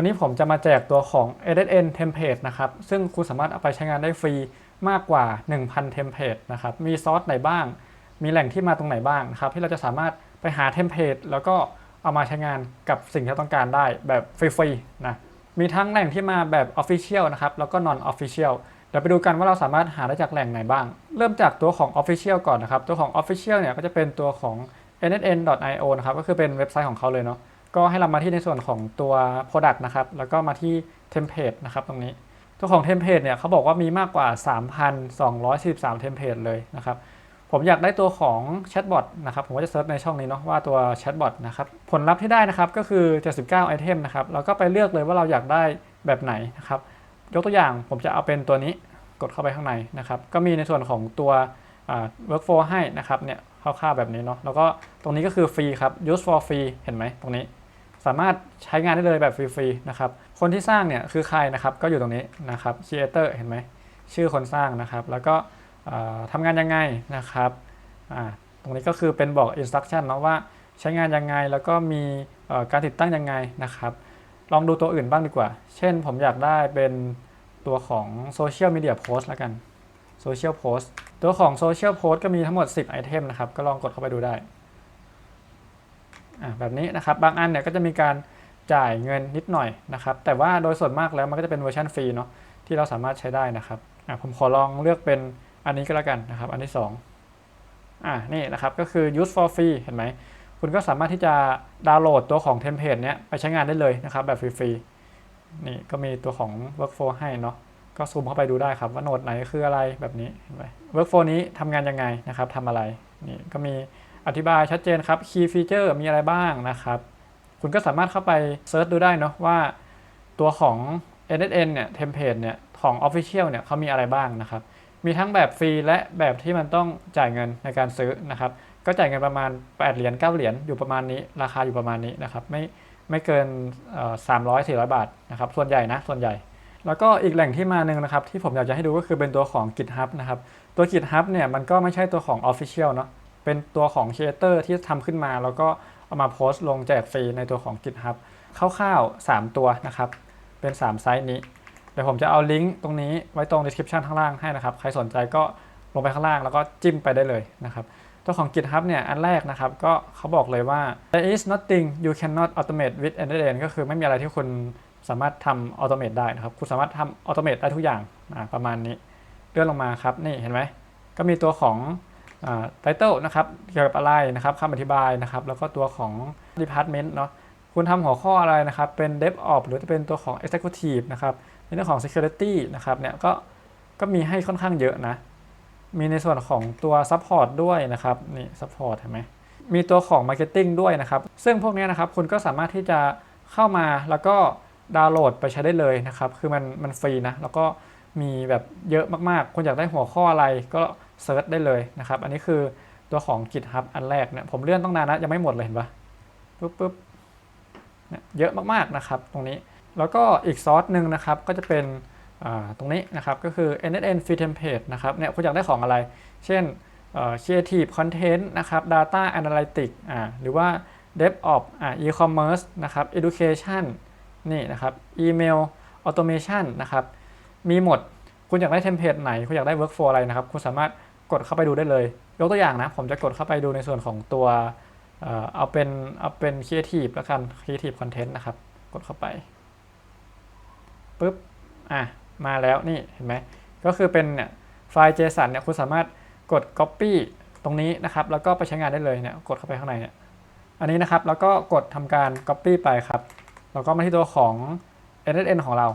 วันนี้ผมจะมาแจกตัวของ SSN Template นะครับ ซึ่งคุณสามารถเอาไปใช้งานได้ฟรีมากกว่า 1,000 Template นะครับ มีซอสไหนบ้าง มีแหล่งที่มาตรงไหนบ้างนะครับ ที่เราจะสามารถไปหาเทมเพลตแล้วก็เอามาใช้งานกับสิ่งที่เราต้องการได้แบบฟรีๆนะ มีทั้งแหล่งที่มาแบบ Official นะครับ แล้วก็ Non Official เดี๋ยวไปดูกันว่าเราสามารถหาได้จากแหล่งไหนบ้าง เริ่มจากตัวของ Official ก่อนนะครับ ตัวของ Official เนี่ยก็จะเป็นตัวของ nsn.io นะครับ ก็คือเป็นเว็บไซต์ของเขาเลยเนาะ ก็ให้เรามาที่ในส่วนของตัว Product นะครับ แล้วก็มาที่ Template นะครับตรงนี้ ตัวของ Template เนี่ยเขาบอกว่ามีมากกว่า 3,243 Template เลยนะครับ ผมอยากได้ตัวของแชทบอทนะครับ ผมก็จะเซิร์ชในช่องนี้เนาะว่าตัวแชทบอทนะครับ ผลลัพธ์ที่ได้นะครับก็คือ 79ไอเทมนะครับเราก็ไปเลือกเลยว่าเราอยากได้แบบไหนนะครับ ยกตัวอย่างผมจะเอาเป็นตัวนี้ กดเข้าไปข้างในนะครับ ก็มีในส่วนของตัว workflow ให้นะครับเนี่ยคร่าวๆแบบนี้เนาะ แล้วก็ตรงนี้ก็คือฟรีครับ use for free เห็นไหมตรงนี้ สามารถใช้งานได้เลยแบบฟรีๆนะครับ คนที่สร้างเนี่ยคือใครนะครับ ก็อยู่ตรงนี้นะครับ creator เห็นไหม ชื่อคนสร้างนะครับ แล้วก็ทำงานยังไงนะครับตรงนี้ก็คือเป็นบอก instruction เนาะว่าใช้งานยังไง แล้วก็มีการติดตั้งยังไงนะครับ ลองดูตัวอื่นบ้างดีกว่า เช่นผมอยากได้เป็นตัวของ social media post แล้วกัน social post ตัวของ social post ก็มีทั้งหมด 10 ไอเทมนะครับ ก็ลองกดเข้าไปดูได้ แบบนี้นะครับบางอันเนี่ยก็จะมีการจ่ายเงินนิดหน่อยนะครับ แต่ว่าโดยส่วนมากแล้วมันก็จะเป็นเวอร์ชันฟรีเนาะที่เราสามารถใช้ได้นะครับผมขอลองเลือกเป็นอันนี้ก็แล้วกันนะครับ อันที่2อ่านี่นะครับก็คือ use for free เห็นไหมคุณก็สามารถที่จะดาวน์โหลดตัวของเทมเพลตเนี้ยไปใช้งานได้เลยนะครับ แบบฟรีๆนี่ก็มีตัวของ workflow ให้เนาะก็ซูมเข้าไปดูได้ครับว่าโหนดไหนคืออะไรแบบนี้เห็นไหม workflow นี้ทำงานยังไงนะครับทำอะไรนี่ก็มี อธิบายชัดเจนครับ key feature มีอะไรบ้างนะครับ คุณก็สามารถเข้าไปเซิร์ชดูได้เนาะว่าตัวของ NSN เนี่ย template เนี่ย ของ official เนี่ยเขามีอะไรบ้างนะครับ มีทั้งแบบฟรีและแบบที่มันต้องจ่ายเงินในการซื้อนะครับ ก็จ่ายเงินประมาณ 8 เหรียญ 9 เหรียญ อยู่ประมาณนี้ ราคาอยู่ประมาณนี้นะครับ ไม่ไม่เกินสามร้อยสี่ร้อยบาทนะครับ ส่วนใหญ่นะ ส่วนใหญ่ แล้วก็อีกแหล่งที่มาหนึ่งนะครับ ที่ผมอยากจะให้ดูก็คือเป็นตัวของ GitHub นะครับ ตัว GitHub เนี่ยมันก็ไม่ใช่ตัวของ Official เนาะ เป็นตัวของ Creator ที่ทำขึ้นมา แล้วก็เอามาโพสต์ลงแจกฟรีในตัวของ GitHub คร่าวๆ 3 ตัวนะครับ เป็น 3 ไซต์นี้ เดี๋ยวผมจะเอาลิงก์ตรงนี้ไว้ตรง description ข้างล่างให้นะครับ ใครสนใจก็ลงไปข้างล่างแล้วก็จิ้มไปได้เลยนะครับ ตัวของ GitHub เนี่ย อันแรกนะครับ ก็เขาบอกเลยว่า there is nothing you cannot automate with Endless ก็คือไม่มีอะไรที่คุณสามารถทำ automate ได้นะครับ คุณสามารถทำ automate ได้ทุกอย่างประมาณนี้ เลื่อนลงมาครับ นี่เห็นไหม ก็มีตัวของ title นะครับเกี่ยวกับอะไรนะครับคำอธิบายนะครับแล้วก็ตัวของ department เนาะคุณทำหัวข้ออะไรนะครับเป็น DevOps หรือจะเป็นตัวของ Executive นะครับในเรื่องของ security นะครับเนี่ยก็ก็มีให้ค่อนข้างเยอะนะ มีในส่วนของตัว support ด้วยนะครับนี่ support เห็นไหมมีตัวของ marketing ด้วยนะครับ ซึ่งพวกนี้นะครับคุณก็สามารถที่จะเข้ามาแล้วก็ดาวน์โหลดไปใช้ได้เลยนะครับ คือมันมันฟรีนะ แล้วก็ มีแบบเยอะมากๆคุณอยากได้หัวข้ออะไรก็เซิร์ชได้เลยนะครับ อันนี้คือตัวของ GitHub อันแรกเนี่ยผมเลื่อนต้องนานนะ ยังไม่หมดเลยเห็นปะปุ๊บปุ๊บเนี่ยเยอะมากๆนะครับตรงนี้ แล้วก็อีกซอสหนึ่งนะครับก็จะเป็นตรงนี้นะครับก็คือ NSN Free Template นะครับเนี่ยคุณอยากได้ของอะไร เช่น Creative Content นะครับ Data Analytics อ่าหรือว่า DevOps อ่า E-commerce นะครับ Education นี่นะครับ Email Automation นะครับ มีหมด คุณอยากได้เทมเพลตไหน คุณอยากได้ Workflow อะไรนะครับ คุณสามารถกดเข้าไปดูได้เลย ยกตัวอย่างนะ ผมจะกดเข้าไปดูในส่วนของตัว เอาเป็นเอาเป็น Creative แล้วกัน Creative Content นะครับ กดเข้าไปปุ๊บ อะ มาแล้วนี่ เห็นไหม ก็คือเป็นเนี่ยไฟล์ JSON เนี่ย คุณสามารถกด Copy ตรงนี้นะครับ แล้วก็ไปใช้งานได้เลยเนี่ย กดเข้าไปข้างในเนี่ย อันนี้นะครับ แล้วก็กดทำการ Copy ไปครับ แล้วก็มาที่ตัวของ NSN ของเรา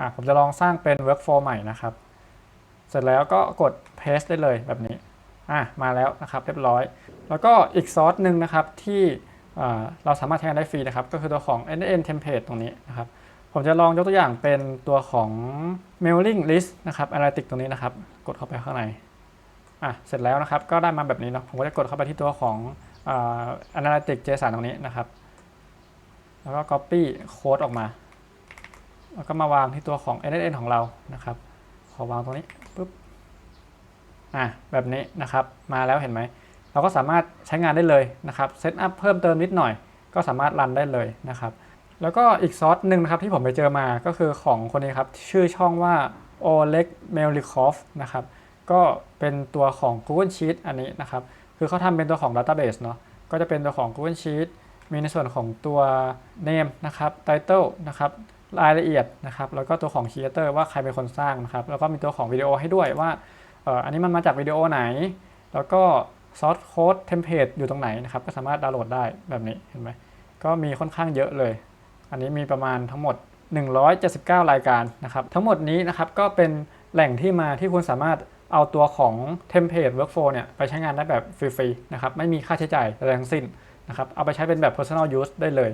อะผมจะลองสร้างเป็น Workflow ใหม่นะครับ เสร็จแล้วก็กด Paste ได้เลยแบบนี้อะมาแล้วนะครับเรียบร้อย แล้วก็อีกซอสหนึ่งนะครับที่เราสามารถใช้งานได้ฟรีนะครับ ก็คือตัวของ Nn Template ตรงนี้นะครับ ผมจะลองยกตัวอย่างเป็นตัวของ mailing list นะครับ analytics ตรงนี้นะครับ กดเข้าไปข้างในอะเสร็จแล้วนะครับก็ได้มาแบบนี้เนาะผมก็จะกดเข้าไปที่ตัวของ analytics JSON ตรงนี้นะครับ แล้วก็ copy โค้ดออกมา แล้วก็มาวางที่ตัวของ NSN ของเรานะครับ ขอวางตรงนี้ปุ๊บอะแบบนี้นะครับ มาแล้วเห็นไหม เราก็สามารถใช้งานได้เลยนะครับเซตอัพเพิ่มเติมนิดหน่อย ก็สามารถรันได้เลยนะครับ แล้วก็อีกซอสหนึ่งนะครับที่ผมไปเจอมาก็คือของคนนี้ครับ ชื่อช่องว่า Oleg Melikov นะครับ ก็เป็นตัวของ Google Sheet อันนี้นะครับ คือเขาทำเป็นตัวของ Database เนาะก็จะเป็นตัวของ Google Sheet มีในส่วนของตัว name นะครับ title นะครับ รายละเอียดนะครับแล้วก็ตัวของ creator ว่าใครเป็นคนสร้างนะครับแล้วก็มีตัวของวิดีโอให้ด้วยว่าเอออันนี้มันมาจากวิดีโอไหน แล้วก็ source code template อยู่ตรงไหนนะครับก็สามารถดาวน์โหลดได้แบบนี้เห็นไหมก็มีค่อนข้างเยอะเลย อันนี้มีประมาณทั้งหมด 179 รายการนะครับทั้งหมดนี้นะครับก็เป็นแหล่งที่มาที่คุณสามารถเอาตัวของ template workflow เนี่ยไปใช้งานได้แบบฟรีๆนะครับไม่มีค่าใช้จ่ายอะไรทั้งสิ้นนะครับเอาไปใช้เป็นแบบ personal use ได้เลย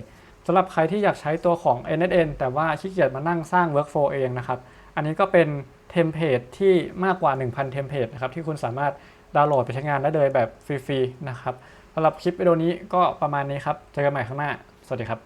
สำหรับใครที่อยากใช้ตัวของ NSN แต่ว่าขี้เกียจมานั่งสร้าง workflow เองนะครับ อันนี้ก็เป็นเทมเพลตที่มากกว่า 1,000 เทมเพลตนะครับที่คุณสามารถดาวน์โหลดไปใช้งานได้เลยแบบฟรีๆนะครับสำหรับคลิปวิดีโอนี้ก็ประมาณนี้ครับ เจอกันใหม่ข้างหน้า สวัสดีครับ